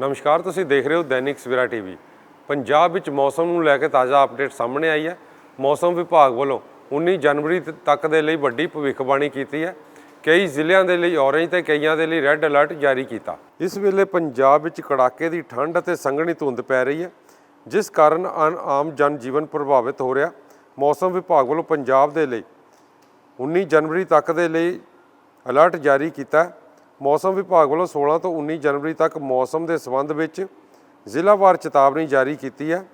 ਨਮਸਕਾਰ, ਤੁਸੀਂ ਦੇਖ ਰਹੇ ਹੋ ਦੈਨਿਕ ਸਵੇਰਾ ਟੀਵੀ। ਪੰਜਾਬ ਵਿੱਚ ਮੌਸਮ ਨੂੰ ਲੈ ਕੇ ਤਾਜ਼ਾ ਅਪਡੇਟ ਸਾਹਮਣੇ ਆਈ ਹੈ। ਮੌਸਮ ਵਿਭਾਗ ਵੱਲੋਂ 19 ਜਨਵਰੀ ਤੱਕ ਦੇ ਲਈ ਵੱਡੀ ਭਵਿੱਖਬਾਣੀ ਕੀਤੀ ਹੈ। ਕਈ ਜ਼ਿਲ੍ਹਿਆਂ ਦੇ ਲਈ ਔਰੇਂਜ ਤੇ ਕਈਆਂ ਦੇ ਲਈ ਰੈੱਡ ਅਲਰਟ ਜਾਰੀ ਕੀਤਾ। ਇਸ ਵੇਲੇ ਪੰਜਾਬ ਵਿੱਚ ਕੜਾਕੇ ਦੀ ਠੰਡ ਅਤੇ ਸੰਘਣੀ ਧੁੰਦ ਪੈ ਰਹੀ ਹੈ, ਜਿਸ ਕਾਰਨ ਆਨ- ਆਮ ਜਨ ਜੀਵਨ ਪ੍ਰਭਾਵਿਤ ਹੋ ਰਿਹਾ। ਮੌਸਮ ਵਿਭਾਗ ਵੱਲੋਂ ਪੰਜਾਬ ਦੇ ਲਈ 19 ਜਨਵਰੀ ਤੱਕ ਦੇ ਲਈ ਅਲਰਟ ਜਾਰੀ ਕੀਤਾ। ਮੌਸਮ ਵਿਭਾਗ ਵੱਲੋਂ 16 ਤੋਂ 19 ਜਨਵਰੀ ਤੱਕ ਮੌਸਮ ਦੇ ਸੰਬੰਧ ਵਿੱਚ ਜ਼ਿਲ੍ਹਾਵਾਰ ਚੇਤਾਵਨੀ ਜਾਰੀ ਕੀਤੀ ਹੈ।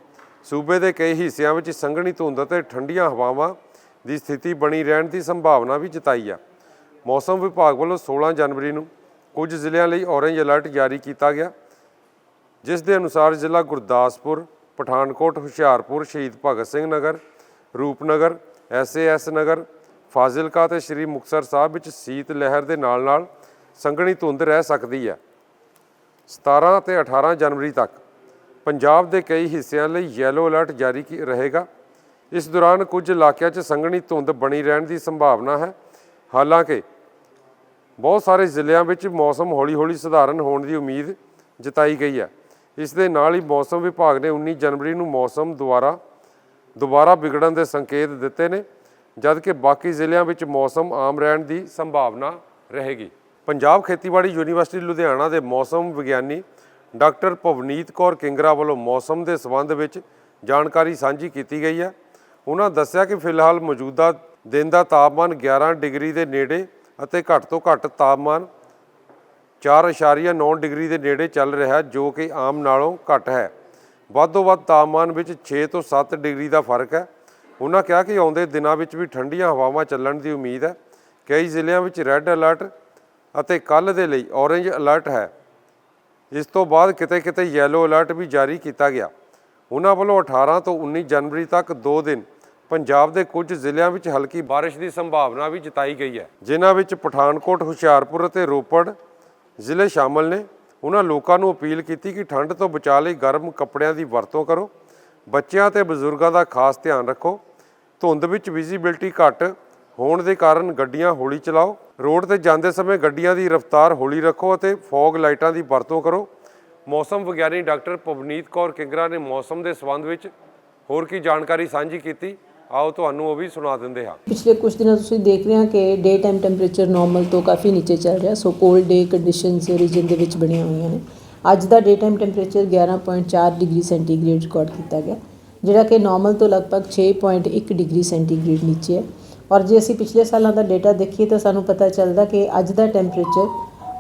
ਸੂਬੇ ਦੇ ਕਈ ਹਿੱਸਿਆਂ ਵਿੱਚ ਸੰਘਣੀ ਧੁੰਦ ਅਤੇ ਠੰਡੀਆਂ ਹਵਾਵਾਂ ਦੀ ਸਥਿਤੀ ਬਣੀ ਰਹਿਣ ਦੀ ਸੰਭਾਵਨਾ ਵੀ ਜਤਾਈ ਹੈ। ਮੌਸਮ ਵਿਭਾਗ ਵੱਲੋਂ 16 ਜਨਵਰੀ ਨੂੰ ਕੁਝ ਜ਼ਿਲ੍ਹਿਆਂ ਲਈ ਔਰੇਂਜ ਅਲਰਟ ਜਾਰੀ ਕੀਤਾ ਗਿਆ, ਜਿਸ ਦੇ ਅਨੁਸਾਰ ਜ਼ਿਲ੍ਹਾ ਗੁਰਦਾਸਪੁਰ, ਪਠਾਨਕੋਟ, ਹੁਸ਼ਿਆਰਪੁਰ, ਸ਼ਹੀਦ ਭਗਤ ਸਿੰਘ ਨਗਰ, ਰੂਪਨਗਰ, ਐਸਏਐਸ ਨਗਰ, ਫਾਜ਼ਿਲਕਾ ਤੇ ਸ੍ਰੀ ਮੁਕਤਸਰ ਸਾਹਿਬ ਵਿੱਚ ਸੀਤ ਲਹਿਰ ਦੇ ਨਾਲ-ਨਾਲ ਸੰਘਣੀ ਧੁੰਦ ਰਹਿ ਸਕਦੀ ਹੈ। 17 ਤੇ 18 ਜਨਵਰੀ ਤੱਕ ਪੰਜਾਬ ਦੇ ਕਈ ਹਿੱਸਿਆਂ ਲਈ ਯੈਲੋ ਅਲਰਟ ਜਾਰੀ ਕੀ- ਰਹੇਗਾ। ਇਸ ਦੌਰਾਨ ਕੁਝ ਇਲਾਕਿਆਂ 'ਚ ਸੰਘਣੀ ਧੁੰਦ ਬਣੀ ਰਹਿਣ ਦੀ ਸੰਭਾਵਨਾ ਹੈ। ਹਾਲਾਂਕਿ ਬਹੁਤ ਸਾਰੇ ਜ਼ਿਲ੍ਹਿਆਂ ਵਿੱਚ ਮੌਸਮ ਹੌਲੀ-ਹੌਲੀ ਸਧਾਰਨ ਹੋਣ ਦੀ ਉਮੀਦ ਜਤਾਈ ਗਈ ਹੈ। ਇਸ ਦੇ ਨਾਲ ਹੀ ਮੌਸਮ ਵਿਭਾਗ ਨੇ 19 ਜਨਵਰੀ ਨੂੰ ਮੌਸਮ ਦੁਆਰਾ ਦੁਬਾਰਾ ਵਿਗੜਨ ਦੇ ਸੰਕੇਤ ਦਿੱਤੇ ਨੇ, ਜਦਕਿ ਬਾਕੀ ਜ਼ਿਲ੍ਹਿਆਂ ਵਿੱਚ ਮੌਸਮ ਆਮ ਰਹਿਣ ਦੀ ਸੰਭਾਵਨਾ ਰਹੇਗੀ। ਪੰਜਾਬ ਖੇਤੀਬਾੜੀ ਯੂਨੀਵਰਸਿਟੀ ਲੁਧਿਆਣਾ ਦੇ ਮੌਸਮ ਵਿਗਿਆਨੀ ਡਾਕਟਰ ਪਵਨੀਤ ਕੌਰ ਕਿੰਗਰਾ ਵੱਲੋਂ ਮੌਸਮ ਦੇ ਸੰਬੰਧ ਵਿੱਚ ਜਾਣਕਾਰੀ ਸਾਂਝੀ ਕੀਤੀ ਗਈ ਹੈ। ਉਹਨਾਂ ਦੱਸਿਆ ਕਿ ਫਿਲਹਾਲ ਮੌਜੂਦਾ ਦਿਨ ਦਾ ਤਾਪਮਾਨ 11 ਡਿਗਰੀ ਦੇ ਨੇੜੇ ਅਤੇ ਘੱਟ ਤੋਂ ਘੱਟ ਤਾਪਮਾਨ 4.9 ਡਿਗਰੀ ਦੇ ਨੇੜੇ ਚੱਲ ਰਿਹਾ ਜੋ ਕਿ ਆਮ ਨਾਲੋਂ ਘੱਟ ਹੈ। ਵੱਧ ਤੋਂ ਵੱਧ ਤਾਪਮਾਨ ਵਿੱਚ 6 ਤੋਂ 7 ਡਿਗਰੀ ਦਾ ਫ਼ਰਕ ਹੈ। ਉਹਨਾਂ ਕਿਹਾ ਕਿ ਆਉਂਦੇ ਦਿਨਾਂ ਵਿੱਚ ਵੀ ਠੰਡੀਆਂ ਹਵਾਵਾਂ ਚੱਲਣ ਦੀ ਉਮੀਦ ਹੈ। ਕਈ ਜ਼ਿਲ੍ਹਿਆਂ ਵਿੱਚ ਰੈੱਡ ਅਲਰਟ ਅਤੇ ਕੱਲ੍ਹ ਦੇ ਲਈ ਔਰੇਂਜ ਅਲਰਟ ਹੈ। ਇਸ ਤੋਂ ਬਾਅਦ ਕਿਤੇ-ਕਿਤੇ ਯੈਲੋ ਅਲਰਟ ਵੀ ਜਾਰੀ ਕੀਤਾ ਗਿਆ। ਉਹਨਾਂ ਵੱਲੋਂ 18 ਤੋਂ 19 ਜਨਵਰੀ ਤੱਕ 2 ਦਿਨ ਪੰਜਾਬ ਦੇ ਕੁਝ ਜ਼ਿਲ੍ਹਿਆਂ ਵਿੱਚ ਹਲਕੀ ਬਾਰਿਸ਼ ਦੀ ਸੰਭਾਵਨਾ ਵੀ ਜਤਾਈ ਗਈ ਹੈ। ਜਿਨ੍ਹਾਂ ਵਿੱਚ ਪਠਾਨਕੋਟ, ਹੁਸ਼ਿਆਰਪੁਰ ਅਤੇ ਰੋਪੜ ਜ਼ਿਲ੍ਹੇ ਸ਼ਾਮਲ ਨੇ। ਉਹਨਾਂ ਲੋਕਾਂ ਨੂੰ ਅਪੀਲ ਕੀਤੀ ਕਿ ਠੰਡ ਤੋਂ ਬਚਾਅ ਲਈ ਗਰਮ ਕੱਪੜਿਆਂ ਦੀ ਵਰਤੋਂ ਕਰੋ। ਬੱਚਿਆਂ ਤੇ ਬਜ਼ੁਰਗਾਂ ਦਾ ਖਾਸ ਧਿਆਨ ਰੱਖੋ। ਧੁੰਦ ਵਿੱਚ ਵਿਜ਼ਿਬਿਲਟੀ ਘੱਟ ਹੋਣ ਦੇ ਕਾਰਨ ਗੱਡੀਆਂ ਹੌਲੀ ਚਲਾਓ। ਰੋਡ ਤੇ ਜਾਂਦੇ ਸਮੇਂ ਗੱਡੀਆਂ ਦੀ ਰਫ਼ਤਾਰ ਹੌਲੀ ਰੱਖੋ ਅਤੇ ਫੌਗ ਲਾਈਟਾਂ ਦੀ ਵਰਤੋਂ ਕਰੋ। ਮੌਸਮ ਵਿਗਿਆਨੀ ਡਾਕਟਰ ਪਵਨੀਤ ਕੌਰ ਕਿੰਗਰਾ ਨੇ ਮੌਸਮ ਦੇ ਸੰਬੰਧ ਵਿੱਚ ਹੋਰ ਕੀ ਜਾਣਕਾਰੀ ਸਾਂਝੀ ਕੀਤੀ। ਆਓ ਤੁਹਾਨੂੰ ਉਹ ਵੀ ਸੁਣਾ ਦਿੰਦੇ ਹਾਂ। ਪਿਛਲੇ ਕੁਝ ਦਿਨਾਂ ਤੁਸੀਂ ਦੇਖ ਰਹੇ ਹੋ ਕਿ ਡੇ ਟਾਈਮ ਟੈਂਪਰੇਚਰ ਨਾਰਮਲ ਤੋਂ ਕਾਫੀ ਨੀਚੇ ਚੱਲ ਰਿਹਾ। So cold day conditions region ਦੇ ਵਿੱਚ ਬਣੀਆਂ ਹੋਈਆਂ ਨੇ। ਅੱਜ ਦਾ day time temperature 11.4 degree centigrade record ਕੀਤਾ ਗਿਆ, ਜਿਹੜਾ ਕਿ ਨਾਰਮਲ ਤੋਂ ਲਗਭਗ 6.1 ਡਿਗਰੀ ਸੈਂਟੀਗ੍ਰੇਡ ਨੀਚੇ ਹੈ। ਔਰ ਜੇ ਅਸੀਂ ਪਿਛਲੇ ਸਾਲਾਂ ਦਾ ਡਾਟਾ ਦੇਖੀਏ ਤਾਂ ਸਾਨੂੰ ਪਤਾ ਚੱਲਦਾ ਕਿ ਅੱਜ ਦਾ ਟੈਂਪਰੇਚਰ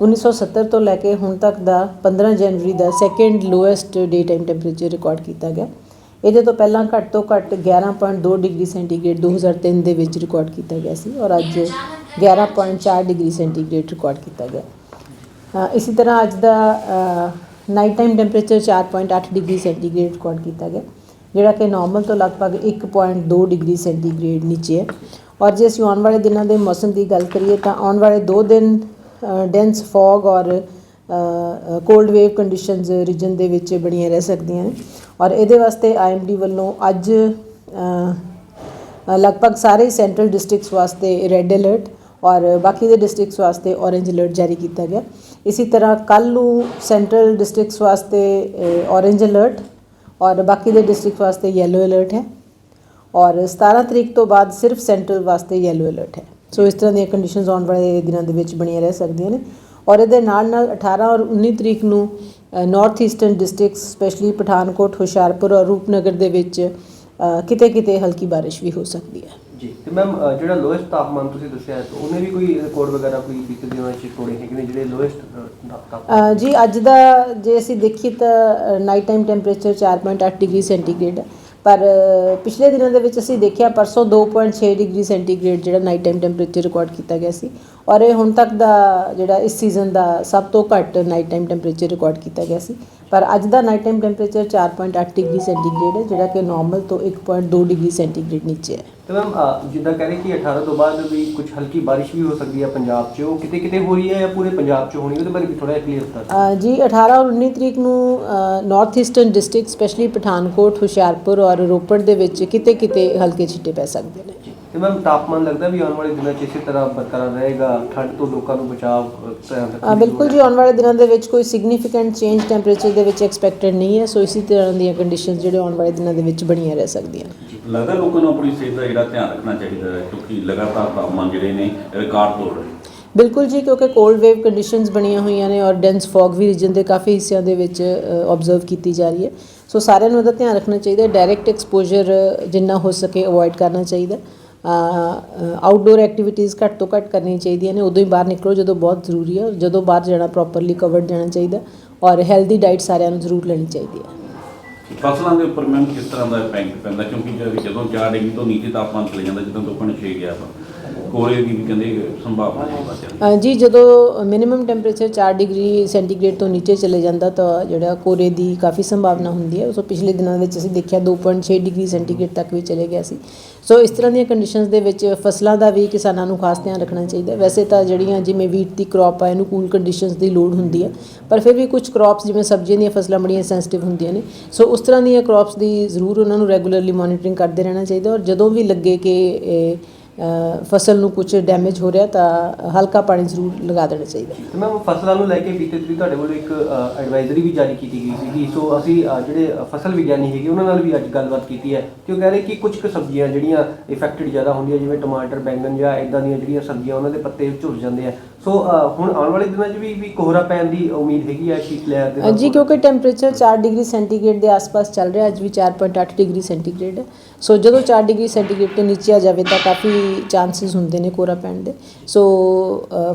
1970 ਤੋਂ ਲੈ ਕੇ ਹੁਣ ਤੱਕ ਦਾ 15 ਜਨਵਰੀ ਦਾ second lowest day time temperature record ਕੀਤਾ ਗਿਆ। ਇਹਦੇ ਤੋਂ ਪਹਿਲਾਂ ਘੱਟ ਤੋਂ ਘੱਟ 11.2 ਡਿਗਰੀ ਸੈਂਟੀਗ੍ਰੇਡ 2003 ਦੇ ਵਿੱਚ ਰਿਕਾਰਡ ਕੀਤਾ ਗਿਆ ਸੀ ਔਰ ਅੱਜ 11.4 ਡਿਗਰੀ ਸੈਂਟੀਗ੍ਰੇਡ ਰਿਕਾਰਡ ਕੀਤਾ ਗਿਆ। ਅ, ਇਸੇ ਤਰ੍ਹਾਂ ਅੱਜ ਦਾ night time temperature 4.8 degree centigrade record ਕੀਤਾ ਗਿਆ ਜਿਹੜਾ ਕਿ ਨਾਰਮਲ ਤੋਂ ਲਗਭਗ 1.2 ਡਿਗਰੀ ਸੈਂਟੀਗ੍ਰੇਡ ਨੀਚੇ ਹੈ। ਔਰ ਜੇ ਅਸੀਂ ਆਉਣ ਵਾਲੇ ਦਿਨਾਂ ਦੇ ਮੌਸਮ ਦੀ ਗੱਲ ਕਰੀਏ ਤਾਂ ਆਉਣ ਵਾਲੇ 2 ਦਿਨ ਡੈਂਸ ਫੌਗ ਔਰ ਕੋਲਡ ਵੇਵ ਕੰਡੀਸ਼ਨਸ ਰੀਜਨ ਦੇ ਵਿੱਚ ਬਣੀਆਂ ਰਹਿ ਸਕਦੀਆਂ ਨੇ। ਔਰ ਇਹਦੇ ਵਾਸਤੇ ਆਈਐਮਡੀ ਵੱਲੋਂ ਅੱਜ ਲਗਭਗ ਸਾਰੇ ਸੈਂਟਰਲ ਡਿਸਟ੍ਰਿਕਟਸ ਵਾਸਤੇ ਰੈੱਡ ਅਲਰਟ ਔਰ ਬਾਕੀ ਦੇ ਡਿਸਟ੍ਰਿਕਟਸ ਵਾਸਤੇ ਔਰੇਂਜ ਅਲਰਟ ਜਾਰੀ ਕੀਤਾ ਗਿਆ। ਇਸੇ ਤਰ੍ਹਾਂ ਕੱਲ੍ਹ ਨੂੰ ਸੈਂਟਰਲ ਡਿਸਟ੍ਰਿਕਟਸ ਵਾਸਤੇ ਔਰੇਂਜ ਅਲਰਟ ਔਰ ਬਾਕੀ ਦੇ ਡਿਸਟ੍ਰਿਕਟ ਵਾਸਤੇ ਯੈਲੋ ਅਲਰਟ ਹੈ। ਔਰ 17 ਤਰੀਕ ਤੋਂ ਬਾਅਦ ਸਿਰਫ ਸੈਂਟਰਲ ਵਾਸਤੇ ਯੈਲੋ ਅਲਰਟ ਹੈ। ਸੋ ਇਸ ਤਰ੍ਹਾਂ ਦੀਆਂ ਕੰਡੀਸ਼ਨਸ ਆਉਣ ਵਾਲੇ ਦਿਨਾਂ ਦੇ ਵਿੱਚ ਬਣੀਆਂ ਰਹਿ ਸਕਦੀਆਂ ਨੇ। ਔਰ ਇਹਦੇ ਨਾਲ ਨਾਲ 18 ਔਰ 19 ਤਰੀਕ ਨੂੰ north eastern districts specially Pathankot Hoshiarpur ਔਰ ਰੂਪਨਗਰ ਦੇ ਵਿੱਚ ਕਿਤੇ ਕਿਤੇ ਹਲਕੀ ਬਾਰਿਸ਼ ਵੀ ਹੋ ਸਕਦੀ ਹੈ। ਜੀ ਤੇ ਮੈਮ ਜਿਹੜਾ ਲੋਐਸਟ ਤਾਪਮਾਨ ਤੁਸੀਂ ਦੱਸਿਆ ਹੈ ਤਾਂ ਉਹਨੇ ਵੀ ਕੋਈ ਰਿਕਾਰਡ ਵਗੈਰਾ ਕੋਈ ਬੀਤੇ ਦਿਨਾਂ ਵਿੱਚ ਤੋੜੇ ਹੈਗੇ ਨੇ ਜਿਹੜੇ ਲੋਐਸਟ ਜੀ ਅੱਜ ਦਾ ਜੇ ਅਸੀਂ ਦੇਖੀਏ ਤਾਂ night time temperature 4.8 degree centigrade ਹੈ। ਪਰ ਪਿਛਲੇ ਦਿਨਾਂ ਦੇ ਵਿੱਚ ਅਸੀਂ ਦੇਖਿਆ ਪਰਸੋਂ 2.6 ਡਿਗਰੀ ਸੈਂਟੀਗ੍ਰੇਡ ਜਿਹੜਾ ਨਾਈਟ ਟਾਈਮ ਟੈਂਪਰੇਚਰ ਰਿਕਾਰਡ ਕੀਤਾ ਗਿਆ ਸੀ ਔਰ ਇਹ ਹੁਣ ਤੱਕ ਦਾ ਜਿਹੜਾ ਇਸ ਸੀਜ਼ਨ ਦਾ ਸਭ ਤੋਂ ਘੱਟ ਨਾਈਟ ਟਾਈਮ ਟੈਂਪਰੇਚਰ ਰਿਕਾਰਡ ਕੀਤਾ ਗਿਆ ਸੀ। ਪਰ ਅੱਜ ਦਾ night time temperature 4.8 degree centigrade ਹੈ ਜਿਹੜਾ ਕਿ ਨਾਰਮਲ ਤੋਂ 1.2 ਡਿਗਰੀ ਸੈਂਟੀਗ੍ਰੇਡ ਨੀਚੇ ਹੈ। ਤੇ ਮੈਮ ਜਿੱਦਾਂ ਕਹਿ ਰਹੇ ਕਿ 18 ਤੋਂ ਬਾਅਦ ਵੀ ਕੁਝ ਹਲਕੀ ਬਾਰਿਸ਼ ਵੀ ਹੋ ਸਕਦੀ ਹੈ ਪੰਜਾਬ 'ਚ ਉਹ ਕਿਤੇ ਕਿਤੇ ਹੋ ਰਹੀ ਹੈ ਜਾਂ ਪੂਰੇ ਪੰਜਾਬ 'ਚ ਹੋਣੀ ਉਹਦੇ ਬਾਰੇ ਵੀ ਥੋੜਾ ਕਲੀਅਰ। ਅ, ਜੀ 18 ਔਰ 19 ਤਰੀਕ ਨੂੰ north eastern district specially Pathankot Hoshiarpur ਔਰ ਰੋਪੜ ਦੇ ਵਿੱਚ ਕਿਤੇ ਕਿਤੇ ਹਲਕੇ ਛਿੱਟੇ ਪੈ ਸਕਦੇ ਨੇ। ਤੇ ਮੈਮ ਤਾਪਮਾਨ ਲੱਗਦਾ ਵੀ ਆਉਣ ਵਾਲੇ ਦਿਨਾਂ 'ਚ ਇਸੇ ਤਰ੍ਹਾਂ ਬਰਕਰਾਰ ਰਹੇਗਾ ਠੰਡ ਤੋਂ ਲੋਕਾਂ ਨੂੰ ਬਚਾਅ ਅ, ਬਿਲਕੁਲ ਜੀ ਆਉਣ ਵਾਲੇ ਦਿਨਾਂ ਦੇ ਵਿੱਚ ਕੋਈ ਸਿਗਨੀਫੀਕੈਂਟ ਚੇਂਜ ਟੈਂਪਰੇਚਰ ਦੇ ਵਿੱਚ ਐਕਸਪੈਕਟਡ ਨਹੀਂ ਹੈ ਸੋ ਇਸੇ ਤਰ੍ਹਾਂ ਦੀਆਂ ਕੰਡੀਸ਼ਨਸ ਜਿਹੜੇ ਆਉਣ ਵਾਲੇ ਦਿਨਾਂ ਦੇ ਵਿੱਚ ਬਣੀਆਂ ਰਹਿ ਸਕਦੀਆਂ। ਲੱਗਦਾ ਲੋਕਾਂ ਨੂੰ ਆਪਣੀ ਸਿਹਤ ਦਾ ਜਿਹੜਾ ਧਿਆਨ ਰੱਖਣਾ ਚਾਹੀਦਾ ਹੈ ਕਿਉਂਕਿ ਲਗਾਤਾਰ ਤਾਪਮਾਨ ਜਿਹੜੇ ਨੇ ਰਿਕਾਰਡ ਤੋੜ ਰਹੇ ਬਿਲਕੁਲ ਜੀ ਕਿਉਂਕਿ ਕੋਲਡ ਵੇਵ ਕੰਡੀਸ਼ਨਸ ਬਣੀਆਂ ਹੋਈਆਂ ਨੇ ਔਰ ਡੈਂਸ ਫੌਗ ਵੀ ਰੀਜਨ ਦੇ ਕਾਫੀ ਹਿੱਸਿਆਂ ਦੇ ਵਿੱਚ ਆਬਜ਼ਰਵ ਕੀਤੀ ਜਾ ਰਹੀ ਹੈ। ਸੋ ਸਾਰਿਆਂ ਨੂੰ ਇਹਦਾ ਧਿਆਨ ਰੱਖਣਾ ਚਾਹੀਦਾ ਡਾਇਰੈਕਟ ਐਕਸਪੋਜ਼ਰ ਜਿੰਨਾ ਹੋ ਸਕੇ ਅਵੋਇਡ ਕਰਨਾ ਚਾਹੀਦਾ। ਆਊਟਡੋਰ ਐਕਟੀਵਿਟੀਜ਼ ਘੱਟ ਤੋਂ ਘੱਟ ਕਰਨੀਆਂ ਚਾਹੀਦੀਆਂ ਨੇ। ਉਦੋਂ ਹੀ ਬਾਹਰ ਨਿਕਲੋ ਜਦੋਂ ਬਹੁਤ ਜ਼ਰੂਰੀ ਹੈ ਔਰ ਜਦੋਂ ਬਾਹਰ ਜਾਣਾ ਪ੍ਰੋਪਰਲੀ ਕਵਰਡ ਜਾਣਾ ਚਾਹੀਦਾ ਔਰ ਹੈਲਦੀ ਡਾਈਟ ਸਾਰਿਆਂ ਨੂੰ ਜ਼ਰੂਰ ਲੈਣੀ ਚਾਹੀਦੀ ਹੈ ਫਸਲਾਂ ਦੇ ਉੱਪਰ ਮੈਮ ਕਿਸ ਤਰ੍ਹਾਂ ਦਾ ਇੰਪੈਕਟ ਪੈਂਦਾ? ਕਿਉਂਕਿ ਜਦੋਂ 4 ਡਿਗਰੀ ਤੋਂ ਨੀਚੇ ਤਾਪਮਾਨ ਚਲੇ ਜਾਂਦਾ, ਜਦੋਂ ਤੋਂ 6 ਗਿਆ ਵਾ ਕੋਰੇ ਦੀ ਵੀ ਕਹਿੰਦੇ ਸੰਭਾਵਨਾ ਹੈ ਬੱਚਿਆਂ ਅ, ਜੀ ਜਦੋਂ ਮਿਨੀਮਮ ਟੈਂਪਰੇਚਰ 4 ਡਿਗਰੀ ਸੈਂਟੀਗ੍ਰੇਡ ਤੋਂ ਨੀਚੇ ਚਲੇ ਜਾਂਦਾ ਤਾਂ ਜਿਹੜਾ ਕੋਰੇ ਦੀ ਕਾਫੀ ਸੰਭਾਵਨਾ ਹੁੰਦੀ ਹੈ। ਸੋ ਪਿਛਲੇ ਦਿਨਾਂ ਵਿੱਚ ਅਸੀਂ ਦੇਖਿਆ 2.6 ਡਿਗਰੀ ਸੈਂਟੀਗ੍ਰੇਡ ਤੱਕ ਵੀ ਚਲੇ ਗਿਆ ਸੀ। ਸੋ ਇਸ ਤਰ੍ਹਾਂ ਦੀਆਂ ਕੰਡੀਸ਼ਨਸ ਦੇ ਵਿੱਚ ਫਸਲਾਂ ਦਾ ਵੀ ਕਿਸਾਨਾਂ ਨੂੰ ਖਾਸ ਧਿਆਨ ਰੱਖਣਾ ਚਾਹੀਦਾ ਹੈ। ਵੈਸੇ ਤਾਂ ਜਿਹੜੀਆਂ ਜਿਵੇਂ ਵੀਟ ਦੀ ਕ੍ਰੌਪ ਆ ਇਹਨੂੰ ਕੂਲ ਕੰਡੀਸ਼ਨਸ ਦੀ ਲੋੜ ਹੁੰਦੀ ਹੈ। ਪਰ ਫਿਰ ਵੀ ਕੁਝ ਕ੍ਰੌਪਸ ਜਿਵੇਂ ਸਬਜ਼ੀਆਂ ਦੀਆਂ ਫਸਲਾਂ ਬੜੀਆਂ ਸੈਂਸਿਟਿਵ ਹੁੰਦੀਆਂ ਨੇ। ਸੋ ਉਸ ਤਰ੍ਹਾਂ ਦੀਆਂ ਕ੍ਰੌਪਸ ਦੀ ਜ਼ਰੂਰ ਉਹਨਾਂ ਨੂੰ ਰੈਗੂਲਰਲੀ ਮੋਨੀਟਰਿੰਗ ਕਰਦੇ ਰਹਿਣਾ ਚਾਹੀਦਾ ਔਰ ਜਦੋਂ ਵੀ ਲੱਗੇ ਕਿ ਇਹ ਫਸਲ ਨੂੰ ਕੁਝ ਡੈਮੇਜ ਹੋ ਰਿਹਾ ਤਾਂ ਹਲਕਾ ਪਾਣੀ ਜ਼ਰੂਰ ਲਗਾ ਦੇਣਾ ਚਾਹੀਦਾ ਤੇ ਮੈਮ ਫਸਲਾਂ ਨੂੰ ਲੈ ਕੇ ਬੀਤੇ ਦਿਨੀ ਤੁਹਾਡੇ ਵੱਲੋਂ ਇੱਕ ਐਡਵਾਈਜ਼ਰੀ ਵੀ ਜਾਰੀ ਕੀਤੀ ਗਈ ਸੀਗੀ। ਸੋ ਅਸੀਂ ਅ, ਜਿਹੜੇ ਫਸਲ ਵਿਗਿਆਨੀ ਹੈਗੇ ਉਹਨਾਂ ਨਾਲ ਵੀ ਅੱਜ ਗੱਲਬਾਤ ਕੀਤੀ ਹੈ ਤੇ ਉਹ ਕਹਿ ਰਹੇ ਕਿ ਕੁਝ ਕੁ ਸਬਜ਼ੀਆਂ ਜਿਹੜੀਆਂ ਇਫੈਕਟਡ ਜ਼ਿਆਦਾ ਹੁੰਦੀਆਂ ਜਿਵੇਂ ਟਮਾਟਰ ਬੈਂਗਨ ਜਾਂ ਇਦਾਂ ਦੀਆਂ ਜਿਹੜੀਆਂ ਸਬਜ਼ੀਆਂ ਉਹਨਾਂ ਦੇ ਪੱਤੇ ਝੁਰ ਜਾਂਦੇ ਆ। ਸੋ ਅ, ਹੁਣ ਆਉਣ ਵਾਲੇ ਦਿਨਾਂ 'ਚ ਵੀ ਵੀ ਕੋਹਰਾ ਪੈਣ ਦੀ ਉਮੀਦ ਹੈਗੀ ਹੈ ਸ਼ੀਤ ਲਹਿਰ ਦੇ ਅ, ਨਾਲ ਜੀ ਕਿਉਂਕਿ ਟੈਂਪਰੇਚਰ 4 ਡਿਗਰੀ ਸੈਂਟੀਗ੍ਰੇਡ ਦੇ ਆਸ-ਪਾਸ ਚੱਲ ਰਿਹਾ ਅੱਜ ਵੀ 4.8 ਡਿਗਰੀ ਸੈਂਟੀਗ੍ਰੇਡ ਹੈ ਸੋ ਜਦੋਂ 4 ਡਿਗਰੀ ਸੈਂਟੀਗ੍ਰੇਡ ਤੋਂ ਨੀਚੇ ਆ ਜਾਵੇ ਤਾਂ ਕਾਫੀ ਚਾਂਸਸ ਹੁੰਦੇ ਨੇ ਕੋਰਾ ਪੈਣ ਦੇ। ਸੋ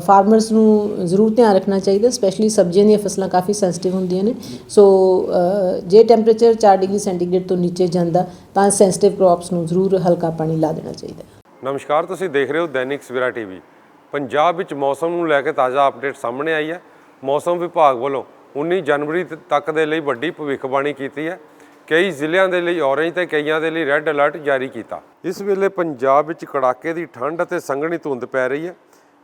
ਫਾਰਮਰਸ ਨੂੰ ਜ਼ਰੂਰ ਧਿਆਨ ਰੱਖਣਾ ਚਾਹੀਦਾ ਸਪੈਸ਼ਲੀ ਸਬਜ਼ੀਆਂ ਦੀਆਂ ਫਸਲਾਂ ਕਾਫੀ ਸੈਂਸਿਟਿਵ ਹੁੰਦੀਆਂ ਨੇ। ਸੋ ਅ, ਜੇ ਟੈਂਪਰੇਚਰ 4 ਡਿਗਰੀ ਸੈਂਟੀਗ੍ਰੇਡ ਤੋਂ ਨੀਚੇ ਜਾਂਦਾ ਤਾਂ ਸੈਂਸਿਟਿਵ ਕ੍ਰੌਪਸ ਨੂੰ ਜ਼ਰੂਰ ਹਲਕਾ ਪਾਣੀ ਲਾ ਦੇਣਾ ਚਾਹੀਦਾ। ਨਮਸਕਾਰ ਤੁਸੀਂ ਦੇਖ ਰਹੇ ਹੋ ਦੈਨਿਕ ਸਵੇਰਾ ਟੀਵੀ। ਪੰਜਾਬ ਵਿੱਚ ਮੌਸਮ ਨੂੰ ਲੈ ਕੇ ਤਾਜ਼ਾ ਅਪਡੇਟ ਸਾਹਮਣੇ ਆਈ ਹੈ। ਮੌਸਮ ਵਿਭਾਗ ਵੱਲੋਂ 19 ਜਨਵਰੀ ਤੱਕ ਦੇ ਲਈ ਵੱਡੀ ਭਵਿੱਖਬਾਣੀ ਕੀਤੀ ਹੈ। ਕਈ ਜ਼ਿਲ੍ਹਿਆਂ ਦੇ ਲਈ ਔਰੇਂਜ ਤੇ ਕਈਆਂ ਦੇ ਲਈ ਰੈੱਡ ਅਲਰਟ ਜਾਰੀ ਕੀਤਾ। ਇਸ ਵੇਲੇ ਪੰਜਾਬ ਵਿੱਚ ਕੜਾਕੇ ਦੀ ਠੰਡ ਅਤੇ ਸੰਘਣੀ ਧੁੰਦ ਪੈ ਰਹੀ ਹੈ,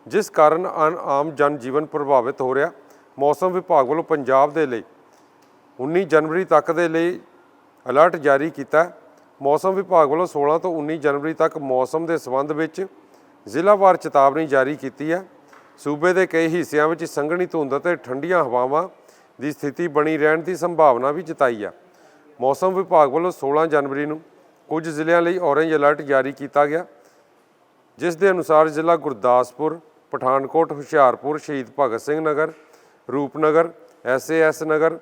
ਜਿਸ ਕਾਰਨ ਆਨ- ਆਮ ਜਨ ਜੀਵਨ ਪ੍ਰਭਾਵਿਤ ਹੋ ਰਿਹਾ। ਮੌਸਮ ਵਿਭਾਗ ਵੱਲੋਂ ਪੰਜਾਬ ਦੇ ਲਈ 19 ਜਨਵਰੀ ਤੱਕ ਦੇ ਲਈ ਅਲਰਟ ਜਾਰੀ ਕੀਤਾ ਮੌਸਮ ਵਿਭਾਗ ਵੱਲੋਂ 16 ਤੋਂ 19 ਜਨਵਰੀ ਤੱਕ ਮੌਸਮ ਦੇ ਸੰਬੰਧ ਵਿੱਚ ਜ਼ਿਲ੍ਹਾਵਾਰ ਚੇਤਾਵਨੀ ਜਾਰੀ ਕੀਤੀ ਹੈ। ਸੂਬੇ ਦੇ ਕਈ ਹਿੱਸਿਆਂ ਵਿੱਚ ਸੰਘਣੀ ਧੁੰਦ ਅਤੇ ਠੰਡੀਆਂ ਹਵਾਵਾਂ ਦੀ ਸਥਿਤੀ ਬਣੀ ਰਹਿਣ ਦੀ ਸੰਭਾਵਨਾ ਵੀ ਜਤਾਈ ਹੈ। ਮੌਸਮ ਵਿਭਾਗ ਵੱਲੋਂ 16 ਜਨਵਰੀ ਨੂੰ ਕੁਝ ਜ਼ਿਲ੍ਹਿਆਂ ਲਈ ਔਰੇਂਜ ਅਲਰਟ ਜਾਰੀ ਕੀਤਾ ਗਿਆ, ਜਿਸ ਦੇ ਅਨੁਸਾਰ ਜ਼ਿਲ੍ਹਾ ਗੁਰਦਾਸਪੁਰ, ਪਠਾਨਕੋਟ, ਹੁਸ਼ਿਆਰਪੁਰ, ਸ਼ਹੀਦ ਭਗਤ ਸਿੰਘ ਨਗਰ, ਰੂਪਨਗਰ ਐਸਏਐਸ ਨਗਰ,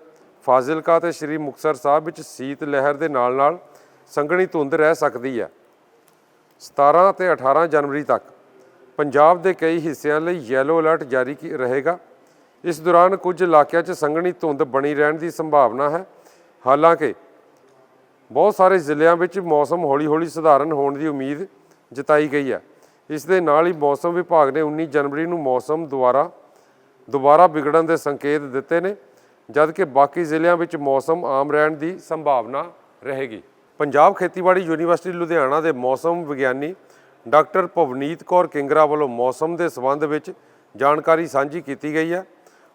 ਫਾਜ਼ਿਲਕਾ ਤੇ ਸ੍ਰੀ ਮੁਕਤਸਰ ਸਾਹਿਬ ਵਿੱਚ ਸੀਤ ਲਹਿਰ ਦੇ ਨਾਲ-ਨਾਲ ਸੰਘਣੀ ਧੁੰਦ ਰਹਿ ਸਕਦੀ ਹੈ। 17 ਤੇ 18 ਜਨਵਰੀ ਤੱਕ ਪੰਜਾਬ ਦੇ ਕਈ ਹਿੱਸਿਆਂ ਲਈ ਯੈਲੋ ਅਲਰਟ ਜਾਰੀ ਕੀ- ਰਹੇਗਾ। ਇਸ ਦੌਰਾਨ ਕੁਝ ਇਲਾਕਿਆਂ 'ਚ ਸੰਘਣੀ ਧੁੰਦ ਬਣੀ ਰਹਿਣ ਦੀ ਸੰਭਾਵਨਾ ਹੈ। ਹਾਲਾਂਕਿ, ਬਹੁਤ ਸਾਰੇ ਜ਼ਿਲ੍ਹਿਆਂ ਵਿੱਚ ਮੌਸਮ ਹੌਲੀ-ਹੌਲੀ ਸਧਾਰਨ ਹੋਣ ਦੀ ਉਮੀਦ ਜਤਾਈ ਗਈ ਹੈ। ਇਸ ਦੇ ਨਾਲ ਹੀ ਮੌਸਮ ਵਿਭਾਗ ਨੇ 19 ਜਨਵਰੀ ਨੂੰ ਮੌਸਮ ਦੁਆਰਾ, ਦੁਬਾਰਾ ਵਿਗੜਨ ਦੇ ਸੰਕੇਤ ਦਿੱਤੇ ਨੇ, ਜਦਕਿ ਬਾਕੀ ਜ਼ਿਲ੍ਹਿਆਂ ਵਿੱਚ ਮੌਸਮ ਆਮ ਰਹਿਣ ਦੀ ਸੰਭਾਵਨਾ ਰਹੇਗੀ। ਪੰਜਾਬ ਖੇਤੀਬਾੜੀ ਯੂਨੀਵਰਸਿਟੀ ਲੁਧਿਆਣਾ ਦੇ ਮੌਸਮ ਵਿਗਿਆਨੀ ਡਾਕਟਰ ਪਵਨੀਤ ਕੌਰ ਕਿੰਗਰਾ ਵੱਲੋਂ ਮੌਸਮ ਦੇ ਸੰਬੰਧ ਵਿੱਚ ਜਾਣਕਾਰੀ ਸਾਂਝੀ ਕੀਤੀ ਗਈ ਹੈ।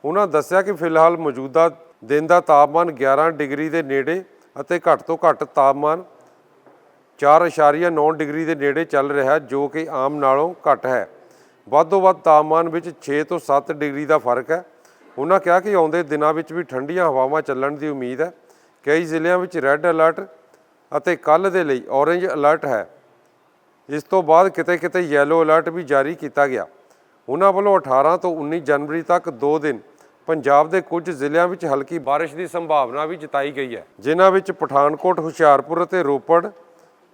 ਉਹਨਾਂ ਦੱਸਿਆ ਕਿ ਫਿਲਹਾਲ ਮੌਜੂਦਾ ਦਿਨ ਦਾ ਤਾਪਮਾਨ 11 ਡਿਗਰੀ ਦੇ ਨੇੜੇ ਅਤੇ ਘੱਟ ਤੋਂ ਘੱਟ ਤਾਪਮਾਨ 4.9 ਡਿਗਰੀ ਦੇ ਨੇੜੇ ਚੱਲ ਰਿਹਾ, ਜੋ ਕਿ ਆਮ ਨਾਲੋਂ ਘੱਟ ਹੈ। ਵੱਧੋ ਵੱਧ ਤਾਪਮਾਨ ਵਿੱਚ 6 ਤੋਂ 7 ਡਿਗਰੀ ਦਾ ਫ਼ਰਕ ਹੈ। ਉਹਨਾਂ ਕਿਹਾ ਕਿ ਆਉਂਦੇ ਦਿਨਾਂ ਵਿੱਚ ਵੀ ਠੰਡੀਆਂ ਹਵਾਵਾਂ ਚੱਲਣ ਦੀ ਉਮੀਦ ਹੈ। ਕਈ ਜ਼ਿਲ੍ਹਿਆਂ ਵਿੱਚ ਰੈੱਡ ਅਲਰਟ ਅਤੇ ਕੱਲ੍ਹ ਦੇ ਲਈ ਔਰੇਂਜ ਅਲਰਟ ਹੈ। ਇਸ ਤੋਂ ਬਾਅਦ ਕਿਤੇ-ਕਿਤੇ ਯੈਲੋ ਅਲਰਟ ਵੀ ਜਾਰੀ ਕੀਤਾ ਗਿਆ। ਉਹਨਾਂ ਵੱਲੋਂ 18 ਤੋਂ 19 ਜਨਵਰੀ ਤੱਕ 2 ਦਿਨ ਪੰਜਾਬ ਦੇ ਕੁਝ ਜ਼ਿਲ੍ਹਿਆਂ ਵਿੱਚ ਹਲਕੀ ਬਾਰਿਸ਼ ਦੀ ਸੰਭਾਵਨਾ ਵੀ ਜਤਾਈ ਗਈ ਹੈ, ਜਿਨ੍ਹਾਂ ਵਿੱਚ ਪਠਾਨਕੋਟ, ਹੁਸ਼ਿਆਰਪੁਰ ਅਤੇ ਰੋਪੜ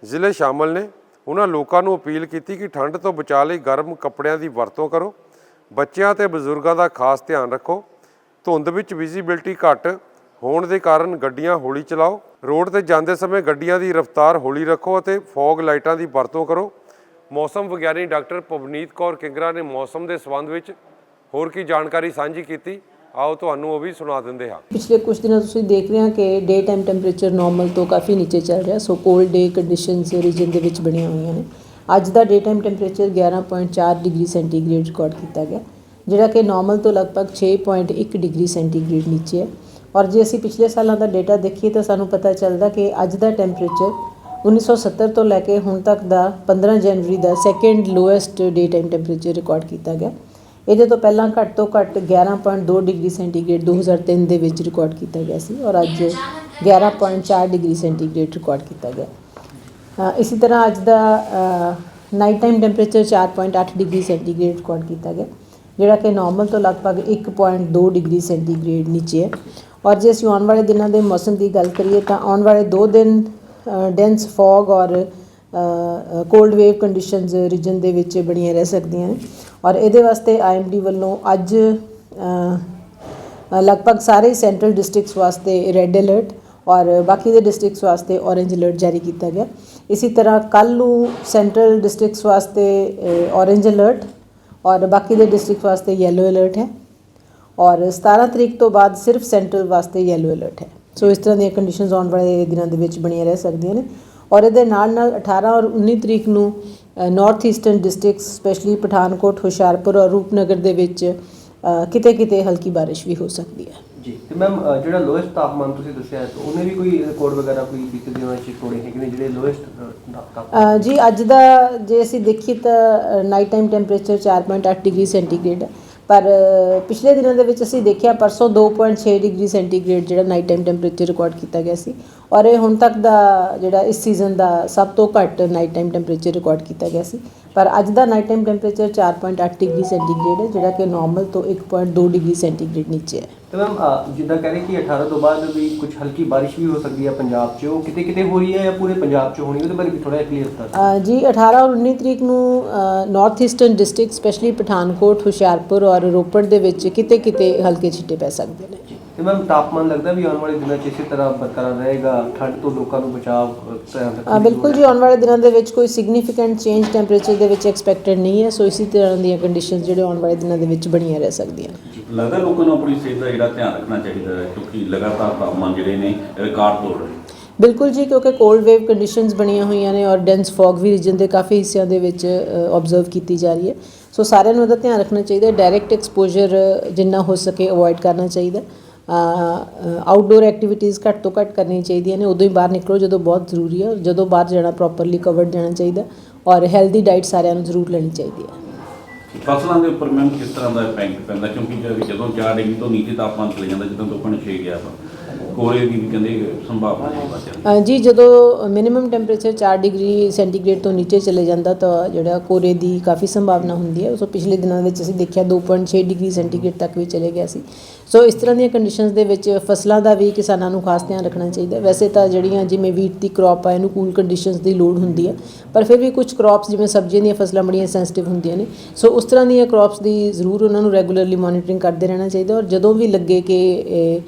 ਜ਼ਿਲ੍ਹੇ ਸ਼ਾਮਲ ਨੇ। ਉਹਨਾਂ ਲੋਕਾਂ ਨੂੰ ਅਪੀਲ ਕੀਤੀ ਕਿ ਠੰਡ ਤੋਂ ਬਚਾਅ ਲਈ ਗਰਮ ਕੱਪੜਿਆਂ ਦੀ ਵਰਤੋਂ ਕਰੋ। ਬੱਚਿਆਂ ਤੇ ਬਜ਼ੁਰਗਾਂ ਦਾ ਖਾਸ ਧਿਆਨ ਰੱਖੋ। ਧੁੰਦ ਵਿੱਚ ਵਿਜ਼ਿਬਿਲਟੀ ਘੱਟ ਹੋਣ ਦੇ ਕਾਰਨ ਗੱਡੀਆਂ ਹੌਲੀ ਚਲਾਓ। ਰੋਡ ਤੇ ਜਾਂਦੇ ਸਮੇਂ ਗੱਡੀਆਂ ਦੀ ਰਫ਼ਤਾਰ ਹੌਲੀ ਰੱਖੋ ਅਤੇ ਫੌਗ ਲਾਈਟਾਂ ਦੀ ਵਰਤੋਂ ਕਰੋ। ਮੌਸਮ ਵਿਗਿਆਨੀ ਡਾਕਟਰ ਪਵਨੀਤ ਕੌਰ ਕਿੰਗਰਾ ਨੇ ਮੌਸਮ ਦੇ ਸੰਬੰਧ ਵਿੱਚ ਹੋਰ ਕੀ ਜਾਣਕਾਰੀ ਸਾਂਝੀ ਕੀਤੀ। ਆਓ ਤੁਹਾਨੂੰ ਉਹ ਵੀ ਸੁਣਾ ਦਿੰਦੇ ਹਾਂ। ਪਿਛਲੇ ਕੁਝ ਦਿਨਾਂ ਤੁਸੀਂ ਦੇਖ ਰਹੇ ਹੋ ਕਿ ਡੇ ਟਾਈਮ ਟੈਂਪਰੇਚਰ ਨਾਰਮਲ ਤੋਂ ਕਾਫੀ ਨੀਚੇ ਚੱਲ ਰਿਹਾ। So cold day conditions region ਦੇ ਵਿੱਚ ਬਣੀਆਂ ਹੋਈਆਂ ਨੇ। ਅੱਜ ਦਾ day time temperature 11.4 degree centigrade record ਕੀਤਾ ਗਿਆ, ਜਿਹੜਾ ਕਿ ਨਾਰਮਲ ਤੋਂ ਲਗਭਗ 6.1 ਡਿਗਰੀ ਸੈਂਟੀਗ੍ਰੇਡ ਨੀਚੇ ਹੈ। ਔਰ ਜੇ ਅਸੀਂ ਪਿਛਲੇ ਸਾਲਾਂ ਦਾ ਡੇਟਾ ਦੇਖੀਏ ਤਾਂ ਸਾਨੂੰ ਪਤਾ ਚੱਲਦਾ ਕਿ ਅੱਜ ਦਾ ਟੈਂਪਰੇਚਰ 1970 ਤੋਂ ਲੈ ਕੇ ਹੁਣ ਤੱਕ ਦਾ 15 ਜਨਵਰੀ ਦਾ second lowest day time temperature record ਕੀਤਾ ਗਿਆ। ਇਹਦੇ ਤੋਂ ਪਹਿਲਾਂ ਘੱਟ ਤੋਂ ਘੱਟ 11.2 ਡਿਗਰੀ ਸੈਂਟੀਗ੍ਰੇਡ 2003 ਦੇ ਵਿੱਚ ਰਿਕਾਰਡ ਕੀਤਾ ਗਿਆ ਸੀ ਔਰ ਅੱਜ 11.4 ਡਿਗਰੀ ਸੈਂਟੀਗ੍ਰੇਡ ਰਿਕਾਰਡ ਕੀਤਾ ਗਿਆ। ਅ, ਇਸੇ ਤਰ੍ਹਾਂ ਅੱਜ ਦਾ night time temperature 4.8 degree centigrade record ਕੀਤਾ ਗਿਆ ਜਿਹੜਾ ਕਿ ਨਾਰਮਲ ਤੋਂ ਲਗਭਗ 1.2 ਡਿਗਰੀ ਸੈਂਟੀਗ੍ਰੇਡ ਨੀਚੇ ਹੈ। ਔਰ ਜੇ ਅਸੀਂ ਆਉਣ ਵਾਲੇ ਦਿਨਾਂ ਦੇ ਮੌਸਮ ਦੀ ਗੱਲ ਕਰੀਏ ਤਾਂ ਆਉਣ ਵਾਲੇ 2 ਦਿਨ ਡੈਂਸ ਫੌਗ ਔਰ ਕੋਲਡ ਵੇਵ ਕੰਡੀਸ਼ਨਸ ਰੀਜਨ ਦੇ ਵਿੱਚ ਬਣੀਆਂ ਰਹਿ ਸਕਦੀਆਂ ਔਰ ਇਹਦੇ ਵਾਸਤੇ ਆਈਐਮਡੀ ਵੱਲੋਂ ਅੱਜ ਲਗਭਗ ਸਾਰੇ ਸੈਂਟਰਲ ਡਿਸਟ੍ਰਿਕਟਸ ਵਾਸਤੇ ਰੈੱਡ ਅਲਰਟ ਔਰ ਬਾਕੀ ਦੇ ਡਿਸਟ੍ਰਿਕਟਸ ਵਾਸਤੇ ਔਰੇਂਜ ਅਲਰਟ ਜਾਰੀ ਕੀਤਾ ਗਿਆ। ਇਸੇ ਤਰ੍ਹਾਂ ਕੱਲ੍ਹ ਨੂੰ ਸੈਂਟਰਲ ਡਿਸਟ੍ਰਿਕਟਸ ਵਾਸਤੇ ਔਰੇਂਜ ਅਲਰਟ ਔਰ ਬਾਕੀ ਦੇ ਡਿਸਟ੍ਰਿਕਟ ਵਾਸਤੇ ਯੈਲੋ ਅਲਰਟ ਹੈ। ਔਰ 17 ਤਰੀਕ ਤੋਂ ਬਾਅਦ ਸਿਰਫ ਸੈਂਟਰਲ ਵਾਸਤੇ ਯੈਲੋ ਅਲਰਟ ਹੈ। ਸੋ ਇਸ ਤਰ੍ਹਾਂ ਦੀਆਂ ਕੰਡੀਸ਼ਨਸ ਆਉਣ ਵਾਲੇ ਦਿਨਾਂ ਦੇ ਵਿੱਚ ਬਣੀਆਂ ਰਹਿ ਸਕਦੀਆਂ ਨੇ। ਔਰ ਇਹਦੇ ਨਾਲ ਨਾਲ 18 ਔਰ 19 ਤਰੀਕ ਨੂੰ north eastern districts specially Pathankot Hoshiarpur ਔਰ ਰੂਪਨਗਰ ਦੇ ਵਿੱਚ ਕਿਤੇ ਕਿਤੇ ਹਲਕੀ ਬਾਰਿਸ਼ ਵੀ ਹੋ ਸਕਦੀ ਹੈ। ਜੀ ਤੇ ਮੈਮ ਜਿਹੜਾ ਲੋਐਸਟ ਤਾਪਮਾਨ ਤੁਸੀਂ ਦੱਸਿਆ ਹੈ ਉਹਨੇ ਵੀ ਕੋਈ ਰਿਕਾਰਡ ਵਗੈਰਾ ਕੋਈ ਬੀਤੇ ਦਿਨਾਂ ਵਿੱਚ ਤੋੜੇ ਹੈਗੇ ਨੇ ਜਿਹੜੇ ਲੋਐਸਟ ਤਾਪਮਾਨ ਜੀ ਅੱਜ ਦਾ ਜੇ ਅਸੀਂ ਦੇਖੀਏ ਤਾਂ night time temperature 4.8 degree centigrade ਹੈ। ਪਰ ਪਿਛਲੇ ਦਿਨਾਂ ਦੇ ਵਿੱਚ ਅਸੀਂ ਦੇਖਿਆ ਪਰਸੋਂ 2.6 ਡਿਗਰੀ ਸੈਂਟੀਗ੍ਰੇਡ ਜਿਹੜਾ ਨਾਈਟ ਟਾਈਮ ਟੈਂਪਰੇਚਰ ਰਿਕਾਰਡ ਕੀਤਾ ਗਿਆ ਸੀ ਔਰ ਇਹ ਹੁਣ ਤੱਕ ਦਾ ਜਿਹੜਾ ਇਸ ਸੀਜ਼ਨ ਦਾ ਸਭ ਤੋਂ ਘੱਟ ਨਾਈਟ ਟਾਈਮ ਟੈਂਪਰੇਚਰ ਰਿਕਾਰਡ ਕੀਤਾ ਗਿਆ ਸੀ। ਪਰ ਅੱਜ ਦਾ night time temperature 4.8 degree centigrade ਹੈ ਜਿਹੜਾ ਕਿ ਨਾਰਮਲ ਤੋਂ 1.2 ਡਿਗਰੀ ਸੈਂਟੀਗ੍ਰੇਡ ਨੀਚੇ ਹੈ। ਤੇ ਮੈਮ ਜਿੱਦਾਂ ਕਹਿ ਰਹੇ ਕਿ 18 ਤੋਂ ਬਾਅਦ ਵੀ ਕੁਝ ਹਲਕੀ ਬਾਰਿਸ਼ ਵੀ ਹੋ ਸਕਦੀ ਹੈ ਪੰਜਾਬ 'ਚ ਉਹ ਕਿਤੇ ਕਿਤੇ ਹੋ ਰਹੀ ਹੈ ਜਾਂ ਪੂਰੇ ਪੰਜਾਬ 'ਚ ਹੋਣੀ ਉਹਦੇ ਬਾਰੇ ਵੀ ਥੋੜਾ ਕਲੀਅਰ। ਅ, ਜੀ 18 ਔਰ 19 ਤਰੀਕ ਨੂੰ north eastern district specially Pathankot Hoshiarpur ਔਰ ਰੋਪੜ ਦੇ ਵਿੱਚ ਕਿਤੇ ਕਿਤੇ ਹਲਕੇ ਛਿੱਟੇ ਪੈ ਸਕਦੇ ਨੇ। ਤੇ ਮੈਮ ਤਾਪਮਾਨ ਲੱਗਦਾ ਵੀ ਆਉਣ ਵਾਲੇ ਦਿਨਾਂ 'ਚ ਇਸੇ ਤਰ੍ਹਾਂ ਬਰਕਰਾਰ ਰਹੇਗਾ ਠੰਡ ਤੋਂ ਲੋਕਾਂ ਨੂੰ ਬਚਾਅ ਅ, ਬਿਲਕੁਲ ਜੀ ਆਉਣ ਵਾਲੇ ਦਿਨਾਂ ਦੇ ਵਿੱਚ ਕੋਈ ਸਿਗਨੀਫੀਕੈਂਟ ਚੇਂਜ ਟੈਂਪਰੇਚਰ ਦੇ ਵਿੱਚ ਐਕਸਪੈਕਟਡ ਨਹੀਂ ਹੈ ਸੋ ਇਸੇ ਤਰ੍ਹਾਂ ਦੀਆਂ ਕੰਡੀਸ਼ਨਸ ਜਿਹੜੇ ਆਉਣ ਵਾਲੇ ਦਿਨਾਂ ਦੇ ਵਿੱਚ ਬਣੀਆਂ ਰਹਿ ਸਕਦੀਆਂ। ਲੱਗਦਾ ਲੋਕਾਂ ਨੂੰ ਆਪਣੀ ਸਿਹਤ ਦਾ ਜਿਹੜਾ ਧਿਆਨ ਰੱਖਣਾ ਚਾਹੀਦਾ ਹੈ ਕਿਉਂਕਿ ਲਗਾਤਾਰ ਤਾਪਮਾਨ ਜਿਹੜੇ ਨੇ ਰਿਕਾਰਡ ਤੋੜ ਰਹੇ ਬਿਲਕੁਲ ਜੀ ਕਿਉਂਕਿ ਕੋਲਡ ਵੇਵ ਕੰਡੀਸ਼ਨਸ ਬਣੀਆਂ ਹੋਈਆਂ ਨੇ ਔਰ ਡੈਂਸ ਫੌਗ ਵੀ ਰੀਜਨ ਦੇ ਕਾਫੀ ਹਿੱਸਿਆਂ ਦੇ ਵਿੱਚ ਆਬਜ਼ਰਵ ਕੀਤੀ ਜਾ ਰਹੀ ਹੈ। ਸੋ ਸਾਰਿਆਂ ਨੂੰ ਇਹਦਾ ਧਿਆਨ ਰੱਖਣਾ ਚਾਹੀਦਾ ਡਾਇਰੈਕਟ ਐਕਸਪੋਜ਼ਰ ਜਿੰਨਾ ਹੋ ਸਕੇ ਅਵੋਇਡ ਕਰਨਾ ਚਾਹੀਦਾ। ਆਊਟਡੋਰ ਐਕਟੀਵਿਟੀਜ਼ ਘੱਟ ਤੋਂ ਘੱਟ ਕਰਨੀਆਂ ਚਾਹੀਦੀਆਂ ਨੇ, ਉਦੋਂ ਹੀ ਬਾਹਰ ਨਿਕਲੋ ਜਦੋਂ ਬਹੁਤ ਜ਼ਰੂਰੀ ਹੈ ਔਰ ਜਦੋਂ ਬਾਹਰ ਜਾਣਾ ਪ੍ਰੋਪਰਲੀ ਕਵਰਡ ਜਾਣਾ ਚਾਹੀਦਾ ਔਰ ਹੈਲਦੀ ਡਾਈਟ ਸਾਰਿਆਂ ਨੂੰ ਜ਼ਰੂਰ ਲੈਣੀ ਚਾਹੀਦੀ ਹੈ। ਫਸਲਾਂ ਦੇ ਉੱਪਰ ਮੈਮ ਕਿਸ ਤਰ੍ਹਾਂ ਦਾ ਇੰਪੈਕਟ ਪੈਂਦਾ? ਕਿਉਂਕਿ ਜਦੋਂ 4 ਡਿਗਰੀ ਤੋਂ ਨੀਚੇ ਤਾਪਮਾਨ ਚਲੇ ਜਾਂਦਾ, ਜਦੋਂ ਤੋਂ 6 ਗਿਆ ਵਾ ਕੋਰੇ ਦੀ ਵੀ ਕਹਿੰਦੇ ਸੰਭਾਵਨਾ ਹੈ ਵੱਧ ਅ, ਜੀ ਜਦੋਂ ਮਿਨੀਮਮ ਟੈਂਪਰੇਚਰ 4 ਡਿਗਰੀ ਸੈਂਟੀਗ੍ਰੇਡ ਤੋਂ ਨੀਚੇ ਚਲੇ ਜਾਂਦਾ ਤਾਂ ਜਿਹੜਾ ਕੋਰੇ ਦੀ ਕਾਫੀ ਸੰਭਾਵਨਾ ਹੁੰਦੀ ਹੈ। ਸੋ ਪਿਛਲੇ ਦਿਨਾਂ ਵਿੱਚ ਅਸੀਂ ਦੇਖਿਆ 2.6 ਡਿਗਰੀ ਸੈਂਟੀਗ੍ਰੇਡ ਤੱਕ ਵੀ ਚਲੇ ਗਿਆ ਸੀ। ਸੋ ਇਸ ਤਰ੍ਹਾਂ ਦੀਆਂ ਕੰਡੀਸ਼ਨਸ ਦੇ ਵਿੱਚ ਫਸਲਾਂ ਦਾ ਵੀ ਕਿਸਾਨਾਂ ਨੂੰ ਖਾਸ ਧਿਆਨ ਰੱਖਣਾ ਚਾਹੀਦਾ ਹੈ। ਵੈਸੇ ਤਾਂ ਜਿਹੜੀਆਂ ਜਿਵੇਂ ਵੀਟ ਦੀ ਕ੍ਰੌਪ ਆ ਇਹਨੂੰ ਕੂਲ ਕੰਡੀਸ਼ਨਸ ਦੀ ਲੋੜ ਹੁੰਦੀ ਹੈ। ਪਰ ਫਿਰ ਵੀ ਕੁਝ ਕ੍ਰੌਪਸ ਜਿਵੇਂ ਸਬਜ਼ੀਆਂ ਦੀਆਂ ਫਸਲਾਂ ਬੜੀਆਂ ਸੈਂਸਿਟਿਵ ਹੁੰਦੀਆਂ ਨੇ। ਸੋ ਉਸ ਤਰ੍ਹਾਂ ਦੀਆਂ ਕ੍ਰੌਪਸ ਦੀ ਜ਼ਰੂਰ ਉਹਨਾਂ ਨੂੰ ਰੈਗੂਲਰਲੀ ਮੋਨੀਟਰਿੰਗ ਕਰਦੇ ਰਹਿਣਾ ਚਾਹੀਦਾ ਔਰ ਜਦੋਂ ਵੀ ਲੱਗੇ ਕਿ ਇਹ,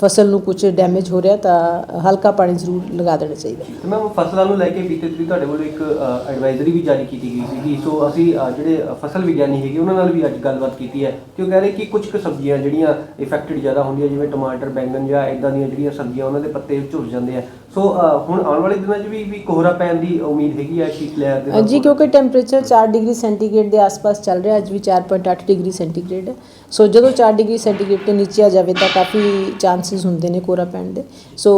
ਫਸਲ ਨੂੰ ਕੁਝ ਡੈਮੇਜ ਹੋ ਰਿਹਾ ਤਾਂ ਹਲਕਾ ਪਾਣੀ ਜ਼ਰੂਰ ਲਗਾ ਦੇਣਾ ਚਾਹੀਦਾ। ਤੇ ਮੈਮ ਫਸਲਾਂ ਨੂੰ ਲੈ ਕੇ ਬੀਤੇ ਦਿਨ ਤੁਹਾਡੇ ਵੱਲੋਂ ਇੱਕ ਐਡਵਾਈਜ਼ਰੀ ਵੀ ਜਾਰੀ ਕੀਤੀ ਗਈ ਸੀਗੀ। ਸੋ ਅਸੀਂ ਅ, ਜਿਹੜੇ ਫਸਲ ਵਿਗਿਆਨੀ ਹੈਗੇ ਉਹਨਾਂ ਨਾਲ ਵੀ ਅੱਜ ਗੱਲਬਾਤ ਕੀਤੀ ਹੈ। ਤੇ ਉਹ ਕਹਿ ਰਹੇ ਕਿ ਕੁਝ ਕੁ ਸਬਜ਼ੀਆਂ ਜਿਹੜੀਆਂ ਇਫੈਕਟਡ ਜ਼ਿਆਦਾ ਹੁੰਦੀਆਂ ਜਿਵੇਂ ਟਮਾਟਰ ਬੈਂਗਣ ਜਾਂ ਇਦਾਂ ਦੀਆਂ ਜਿਹੜੀਆਂ ਸਬਜ਼ੀਆਂ ਉਹਨਾਂ ਦੇ ਪੱਤੇ ਝੁਰ ਜਾਂਦੇ ਆ। ਸੋ ਅ, ਹੁਣ ਆਉਣ ਵਾਲੇ ਦਿਨਾਂ 'ਚ ਵੀ ਵੀ ਕੋਹਰਾ ਪੈਣ ਦੀ ਉਮੀਦ ਹੈਗੀ ਹੈ ਸ਼ੀਤ ਲਹਿਰ ਦੇ ਨਾਲ? ਜੀ ਕਿਉਂਕਿ ਟੈਂਪਰੇਚਰ 4 ਡਿਗਰੀ ਸੈਂਟੀਗ੍ਰੇਡ ਦੇ ਆਸ-ਪਾਸ ਚੱਲ ਰਿਹਾ ਅੱਜ ਵੀ 4.8 ਡਿਗਰੀ ਸੈਂਟੀਗ੍ਰੇਡ ਹੈ ਸੋ ਜਦੋਂ 4 ਡਿਗਰੀ ਸੈਂਟੀਗ੍ਰੇਡ ਤੋਂ ਨੀਚੇ ਆ ਜਾਵੇ ਤਾਂ ਕਾਫੀ ਚਾਂਸਸ ਹੁੰਦੇ ਨੇ ਕੋਰਾ ਪੈਣ ਦੇ। ਸੋ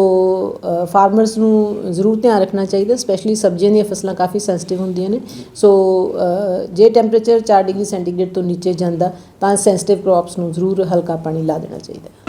ਫਾਰਮਰਸ ਨੂੰ ਜ਼ਰੂਰ ਧਿਆਨ ਰੱਖਣਾ ਚਾਹੀਦਾ ਸਪੈਸ਼ਲੀ ਸਬਜ਼ੀਆਂ ਦੀਆਂ ਫਸਲਾਂ ਕਾਫੀ ਸੈਂਸਿਟਿਵ ਹੁੰਦੀਆਂ ਨੇ। ਸੋ ਅ, ਜੇ ਟੈਂਪਰੇਚਰ 4 ਡਿਗਰੀ ਸੈਂਟੀਗ੍ਰੇਡ ਤੋਂ ਨੀਚੇ ਜਾਂਦਾ ਤਾਂ ਸੈਂਸਿਟਿਵ ਕ੍ਰੌਪਸ ਨੂੰ ਜ਼ਰੂਰ ਹਲਕਾ ਪਾਣੀ ਲਾ ਦੇਣਾ ਚਾਹੀਦਾ।